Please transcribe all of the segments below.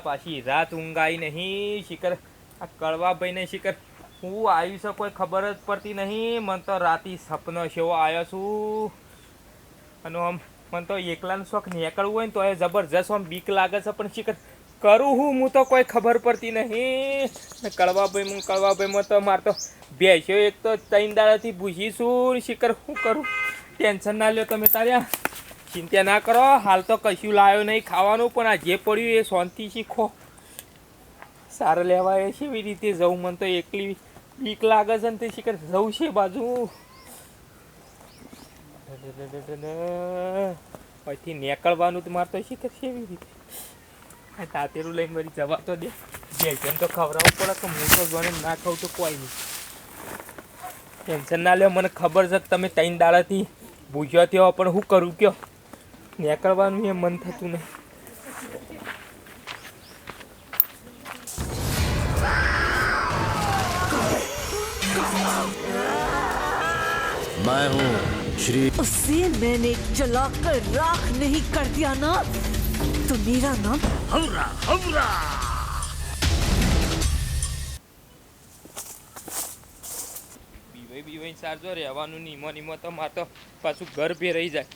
પાછી રાત ઊંઘાઈ નહીં, શિખર. આ કળવાભાઈ ને શિખર. હું આવ્યું છે કોઈ ખબર જ પડતી નહીં. મને તો રાતી સપનો જેવો આવ્યો છું. અને આમ મને તો એકલાનો શોખ નીકળવું હોય ને તો એ જબરજસ્ત આમ બીક લાગે છે પણ શિખર. કરું હું હું તો કોઈ ખબર પડતી નહીં. ને કળવાભાઈ હું કળવાભાઈમાં તો માર તો બેસ્યો એક તો ત્રણ દાડાથી ભૂસીશું શિકર શું કરું? ટેન્શન ના લ્યો તમે તાર્યા ચિંતા ના કરો, હાલ તો કશું લાવ્યો નહીં ખાવાનું, પણ આ જે પડ્યું એ શાંતિ શીખો. સારા લેવા એ છે એવી રીતે જવું, મને તો એકલી બીક લાગે છે ને તે શિખર. જવું છે બાજુ. પછી નીકળવાનું તો મારે તો શિખર છે એવી રીતે. તાતેરું લઈને મારી જવા તો દે. જે જેમ તો ખવડાવવું પડે કે હું તો જોને ના ખાઉં તો કોઈ નહીં. ટેન્શન ના લે મને ખબર છે તમે ત્રણ દાડાથી ભૂજ્યો થયો પણ શું કરું કયો? નીકળવાનું એ મન થતું નહીં मैं हूँ श्री उसे मैंने जलाकर राख नहीं कर दिया ना तो मेरा नाम हमरा हमरा બીવાઈ બીવાઈ સારજો રહેવાનું નહીં ઈમો નીમો તો મારે તો પાછું ઘર ભે રહી જાય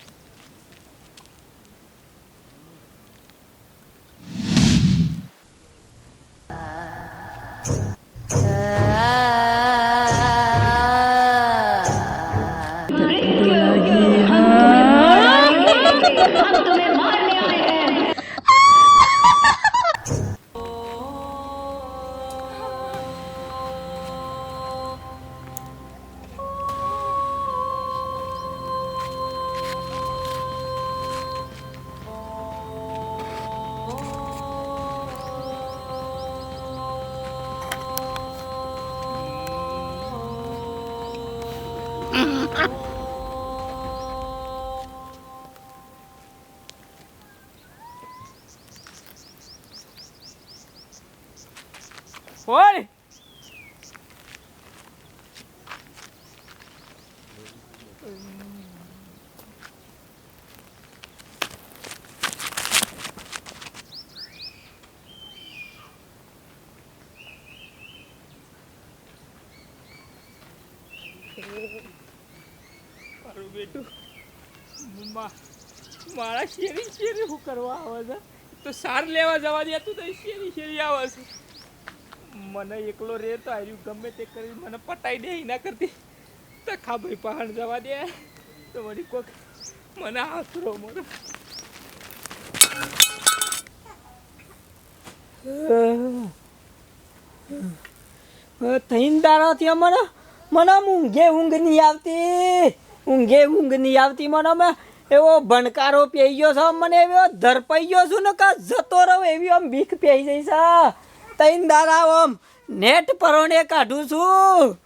ઓય મારું બેટું મા- મારા શેરી શેરી શું કરવા આવે છે તો સાર લેવા જવા દે તું તો શેરી શેરી આવે છે મને એકલો રે તો આર્યું ગમે તે કરી, મને પટાઈ દે એના કરતી. તખા ભાઈ, પહાણ જવા દે. તો વળી કોક મને આશરો મળે થઈને દાડાથી મને. મને ઊંઘે ઊંઘ નહીં આવતી. ઊંઘે ઊંઘ નહીં આવતી મને અમે એવો ભણકારો પેઈ ગયો છે, મને એવો ધરપાઈ ગયો છું ને કા જતો રહો, એવી આમ બીક પેઈ જઈ છે. ત્રણ દારા ઓમ નેટ પરોણે કાઢું છું.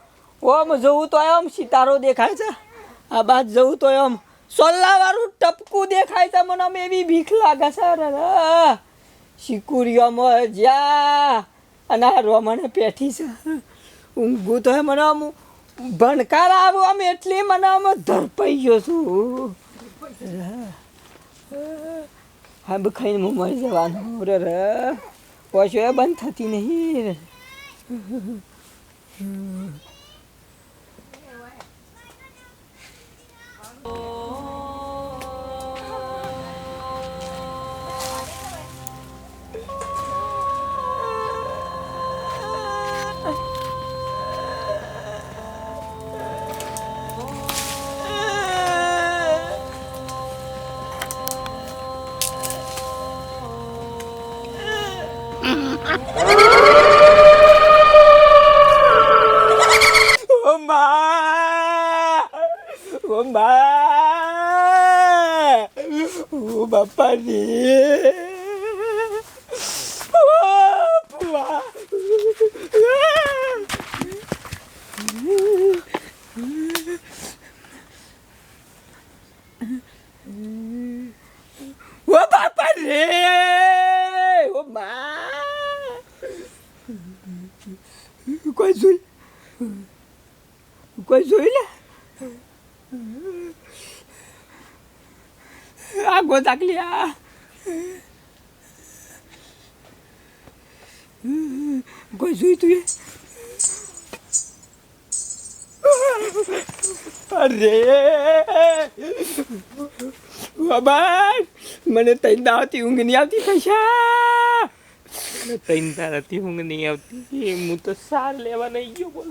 ઓમ જવું તો એમ સિતારો દેખાય છે. આ બાદ જવું તો આમ. સોલ્લાવાળું ટપકું દેખાય છે. મને આમ એવી ભીખ લાગે છે. શીકુરીઓમાં જ્યાં અને આ રોમણે પેઠી છે. ઊંઘું તો મને આમ ભણકાર આવું આમ એટલી મને આમ ધરપાઈ ગયો છું. હા બી ખાઈને હું મરી જવાનું. રે ઓછો એ બંધ થતી નહીં ઓ ઓ બાપા રે ઓ પુઆ ઓ બાપા રે ઓ મા કોઈ જોઈ કોઈ જોઈ લે આ ગોદાકલી આ કોઈ જોઈ તું અરે! બાબા મને તઈ દાવતી ઊંઘ નહીં આવતી પૈસા તૈન તારાથી ઊંઘ નહીં આવતી. હું તો સાર લેવા નહીં ગયો, બોલ.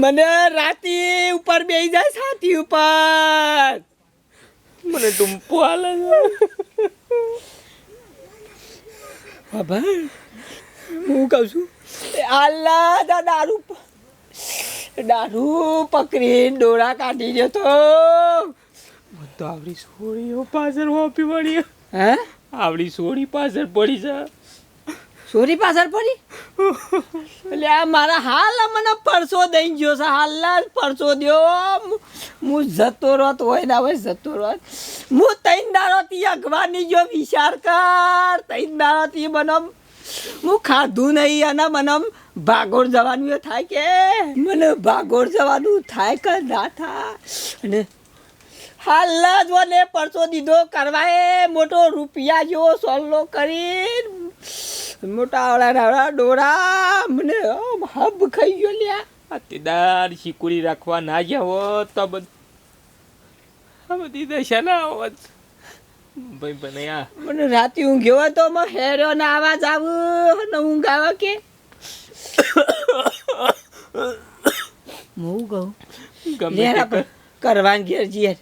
મને રાતી ઉપર બેસી જાય, છાતી ઉપર. મને ટૂંપો હાલે બાબા હું કહું છું આલ્લા દારૂ દારૂ પકડીને દોરા કાઢી જતો તો આવડી સોળીઓ પાછળ હોપી પડી હે? આવડી સોળી પાછળ પડી છે. સોરી પાછળ પડી? એટલે આ મારા હાલ મને પરસો દઈ ગયો છે હાલ પરસો દો હું જતો રોત હોય ના હોય જતો રોત. હું તૈન દારોથી અગવાની ગયો વિચાર કર તૈન દારોથી મને હું ખાધું નહીં, અને મને ભાગોળ જવાનું થાય કે? મને ભાગોળ જવાનું થાય કે ના થાય? અને હાલ જ મને પરસો દીધો કરવા એ મોટો રૂપિયા જેવો સોલ્લો કરી મોટા નાવડા ડોરા મને આમ હબ ખાઈ ગયો લ્યા. અત્યાર શીકુરી રાખવા ના જાવ તો બધી દશા ના હોત. ભાઈ બને આ. મને રાતે ઊંઘ્યો હોય તો મને હેરો ના આવાજ આવ ને ઊંઘ આવે કે. હું કહું? ગમે કરવાન ઘેર જીએ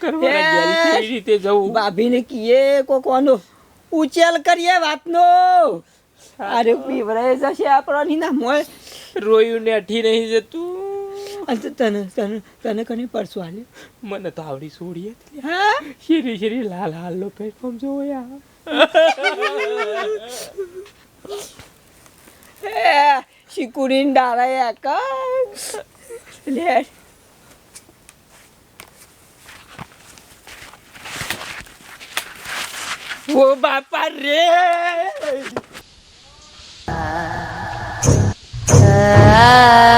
કરવાના રીતે જવું. ભાભીને કીએ કોકોનો ઉચેલ કરીએ વાતનો. અરે પીવરાય જશે આપણો ના મોય. રોયું ને અઠી નહીં જતું. અને તને તને તને કને પરસો આલ્યો મને તો આવડી સોડી હતી. હા શીરી શીરી લાલ હાલ નો પ્લેટફોર્મ જોવો યાર. એ શીકુડીને ડાળા કર લે. ઓ બાપા રે. તું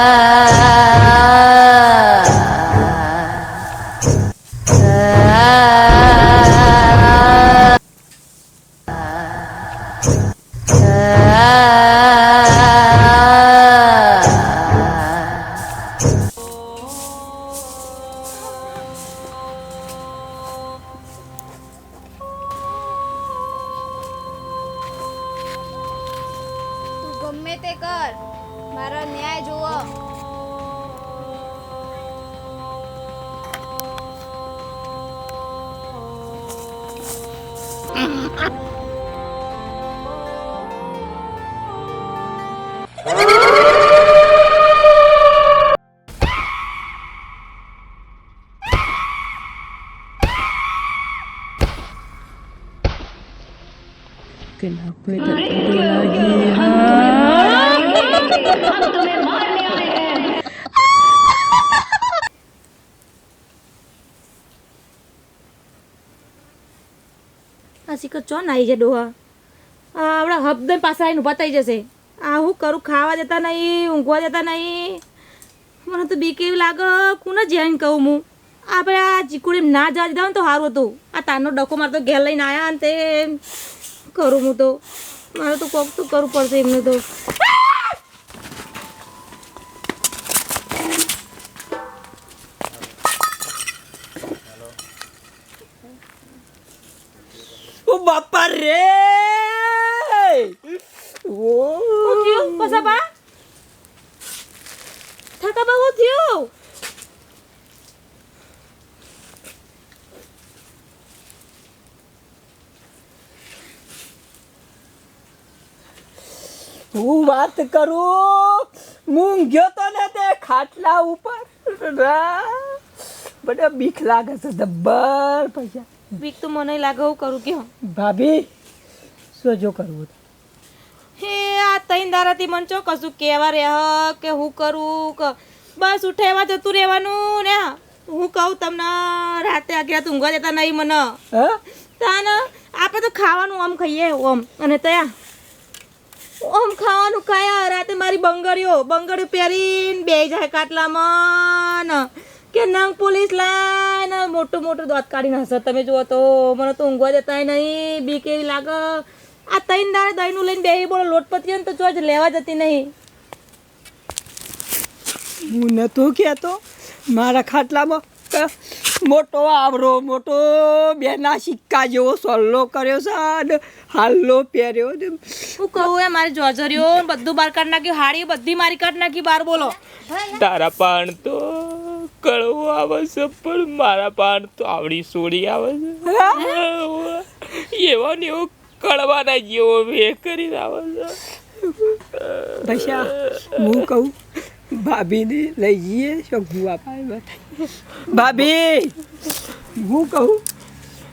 તે કર મારો ન્યાય જુઓ. આ શીખર ચો નાઈ છે ડોહા? આપણા હબદે પાસે આવીને બતાવી જશે. આ હું કરું? ખાવા જતા નહીં, ઊંઘવા જતા નહીં. મને તો બીક એવી લાગે, કોને જઈને કહું હું? આપણે આ ચીકુડી ના જવા દીધા ને તો સારું હતું. આ તારનો ડખો મારે તો ઘેર લઈને આવ્યા ને તે કરું હું તો. મારે તો કોક તો કરવું પડશે એમને તો ઓ બાપા રે ઓ શું થયું પસાબા થકા બા શું થયું હું વાત કરું? હું ગયો તો ને તે ખાટલા ઉપર? રા. બધા બીક લાગે છે દબ્બર પૈસા. બીક તો મને લાગે હું કરું કે ભાભી શું જો કરવું હે આ તૈન દારાથી મન ચો કશું કહેવા રહે કે હું કરું કે. બસ ઉઠેવા જતું રહેવાનું ને હું. કહું તમને રાતે અગિયાર ઊંઘવા દેતા નહીં મને. હા? તાને આપણે તો ખાવાનું આમ ખાઈએ ઓમ. અને તયા ઓમ ખાવાનું ખાયા રાતે મારી બંગડીઓ બંગડીઓ પહેરીને બે જાય કાટલામાં. કે નંગ પોલીસ લાઈને, મોટું મોટું દોત કાઢીને હશે. તમે જુઓ તો, મને તો ઊંઘવા દેતા નહીં. બી કેવી લાગે. આ તૈન દાડે દહીંનું લઈને બે બોલો લોટપતિ તો જો જ લેવા જતી નહીં. હું નતો કહેતો. મારા ખાટલામાં મોટો આવરો મોટો બેના સિક્કા જેવો સોલ્લો કર્યો છે અને હાલ્લો પહેર્યો ને હું કહું એ મારી જોજરીઓ બધું બહાર કાઢ નાખ્યું હાડી બધી મારી કાઢ નાખી બહાર બોલો. તારા પાણ તો કડવો આવે છે પણ મારા પાણ તો આવડી સોડી આવે છે. એવો ને એવો કડવાના જેવો વે કરી આવે છે. પૈસા હું કહું ભાભીને લઈ જઈએ શું ગુવા પાય ભાભી! હું કહું?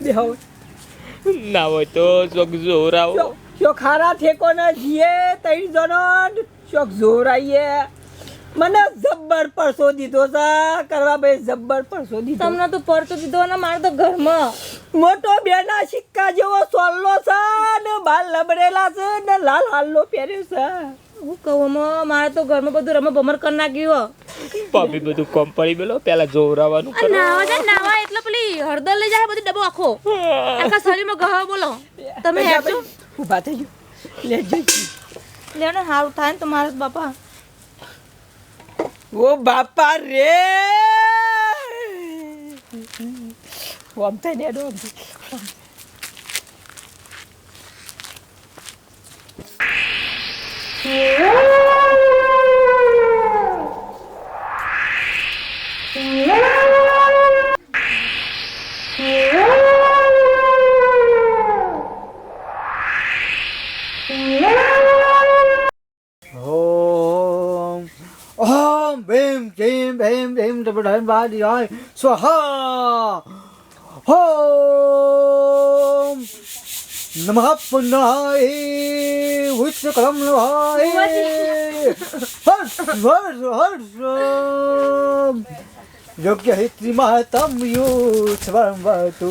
દેહો ના હોય તો શોક જોરાવો જો ખારા ઠેકો ને જીએ તઈ જનો શોક જોરાઈએ મને જબ્બર પરસો દીધો સા કરવા ભાઈ જબ્બર પરસો દીધો તમને તો પરસો દીધો ને મારે તો ઘરમાં. મોટો બેના સિક્કા જેવો સોલ્લો છે ને બાલ લબડેલા છે ને લાલ હાલ્લો પહેર્યો છે હું કહું મારે તો ઘરમાં બધું રમત બમર કરી નાખ્યું ભાભી બધું કોમ પડી બેલો પેલા જોવરાવાનું નાવા જાય નાવા એટલે પેલી હળદર લઈ જાય બધું ડબ્બો આખો. આખા શરીરમાં ગહ બોલો. તમે હેઠો ઊભા થઈ ગયો લેજો લેવો ને સારું થાય ને તો મારે તો બાપા. ઓ બાપા રે! ઓમ થઈ ને bim chim bim chim rồi đợi em ba đi rồi xóa ha. Hôm નમઃ પુનાય ઉચ્ચ કલમ યોગ્ય હિત્રી મહતમ યુચ્છવમ વતુ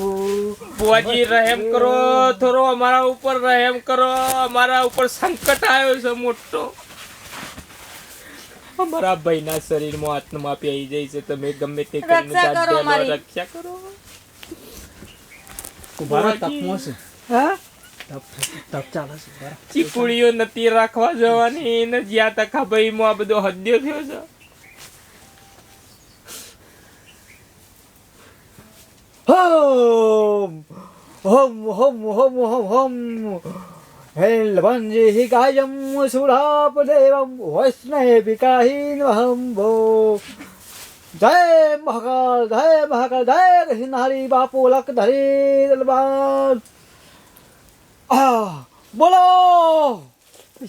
બુઆજી રહેમ કરો થોડો અમારા ઉપર રહેમ કરો અમારા ઉપર સંકટ આવ્યો છે મોટો અમારા ભાઈના શરીરમાં આત્માપી આવી જાય છે તમે ગમે તે કરીને રક્ષા કરો ઉભારો તપમો છે હા ચીપુડીઓ નથી રાખવા જવાની એને જ્યાં તખા ભાઈ માં આ બધો હદ્યો થયો છે. હોમ હોમ હોમ હોમ હોમ સુરાપ હેલભંજિકાયમ સુરાપદેવમ વૈષ્ણવે વિકાહીનહમ ભો જય મહાકાલ જય મહાકાલ જય હરિ બાપુ લક ધરી દલબાર બોલો.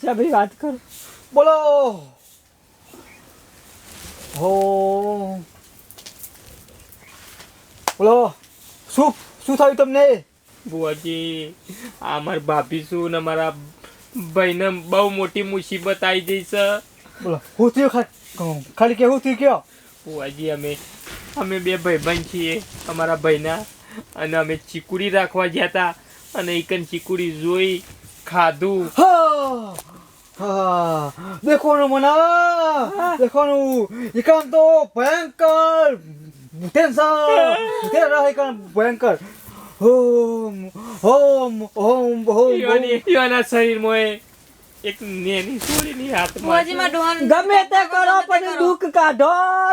ભાઈ વાત કરો. બોલો. હો. બોલો. શું શું થયું તમને? બુઆજી આ મારા ભાભી શું ને મારા ભાઈને બહુ મોટી મુસીબત આવી જઈ છે. બોલો હું થયું ખાલી કે હું થયું કયો? બુઆજી અમે અમે બે ભાઈબંધ છીએ અમારા ભાઈના અને અમે ચીકુડી રાખવા ગયા હતા. અને એકન ચીકુડી જોઈ ખાધું. દેખોનું મના દેખોનું નું તો ભયંકર ટેન્શન. ભયંકર. હોમ હોમ હોમ હોમ યોના શરીર શરીરમાં એક નેની છોડીની હાથમાં ગમે તે કરો પણ દુઃખ કાઢો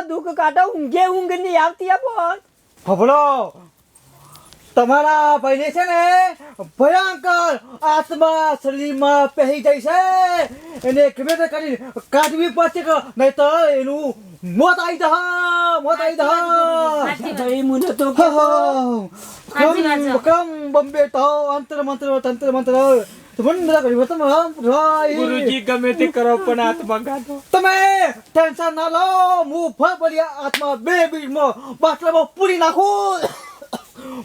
દુઃખ કાઢો ઊંઘે ઊંઘની આવતી આપો હબળો તમારા ભાઈને છે ને ભયંકર આત્મા શરીરમાં પહેરી જાય છે. એને ગમે તે કરી કાઢવી પડશે કે નહીં તો એનું મોત આવી જા મોત આવી જા ભાઈ મને તો. કમ કમ બંબે તો અંતર મંત્ર તંત્ર મંત્ર. ગુરુજી ગમે તે કરો પણ તમે ટેન્શન ના લો હું ફળ આત્મા બે બીજમાં. બાટલામાં પૂરી નાખું.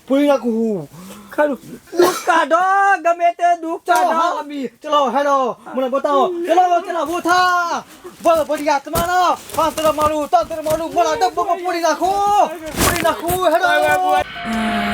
પૂરી નાખું ખરું. દુઃખ કાઢો ગમે તે દુઃખ કાઢો. હા અમી ચલો હેડો. મને બતાવો. ચલો ચલો હું થા. બળ પડી આત્માનો. તંત્ર મારું તંત્ર મારું. બોલા ડબ્બામાં પૂરી નાખું. પૂરી નાખું. હેડો.